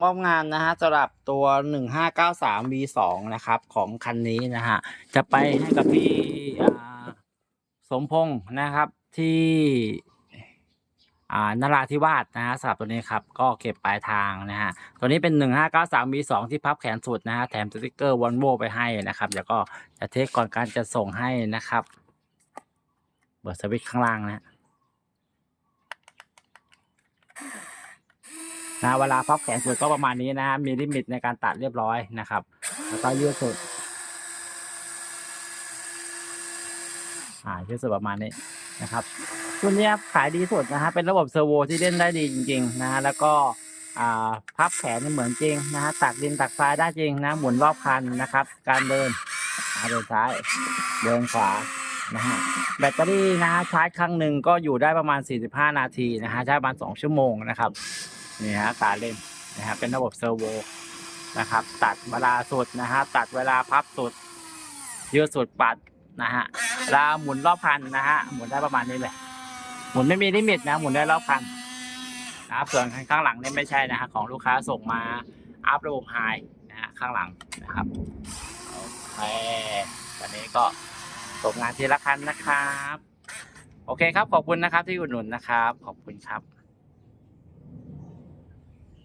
มอบงานนะฮะสำหรับตัว 1593 V2 นะครับ ของคันนี้นะฮะ จะไปให้กับพี่สมพงศ์นะครับที่นราธิวาสนะฮะสำหรับตัวนี้ครับ ก็เก็บปลายทางนะฮะ ตัวนี้เป็น 1593 V2 ที่พับแขนสุดนะฮะ แถมสติกเกอร์วอลโวไปให้นะครับ เดี๋ยวก็จะเทสก่อนการจะส่งให้นะครับเบิดสวิตช์ข้างล่างนะฮะ นะเวลาพับแขนสุดก็ประมาณนี้นะมีลิมิตในการตัดเรียบร้อยนะครับ แล้วก็ยืดสุดอ่ายืดสุดประมาณนี้นะครับตัวนี้ขายดีสุดนะฮะเป็นระบบเซอร์โวที่เล่นได้ดีจริงๆนะฮะแล้วก็พับแขนนี่เหมือนจริงนะฮะตักดินตักทรายได้จริงนะหมุนรอบคันนะครับ การเดินเดินซ้ายเดินขวานะฮะแบตเตอรี่นะฮะชาร์จครั้งหนึ่งก็อยู่ได้ประมาณ 45 นาทีนะฮะใช้ประมาณ 2 ชั่วโมงนะครับ นี่ฮะการเล่นนะฮะเป็นระบบเซอร์โวนะครับ ตัดเวลาสุดนะฮะตัดเวลาพับสุดยืดสุดปัดนะฮะเวลาหมุนรอบคันนะฮะหมุนได้ประมาณนี้เลย หมุนไม่มีลิมิตนะหมุนได้รอบคันนะครับส่วนข้างหลังนี่ไม่ใช่นะฮะของลูกค้าส่งมาอัพระบบไฮนะฮะข้างหลังนะครับโอเคตอนนี้ก็ส่งงานทีละคันนะครับ โอเคครับขอบคุณนะครับที่อุดหนุนนะครับ ขอบคุณครับ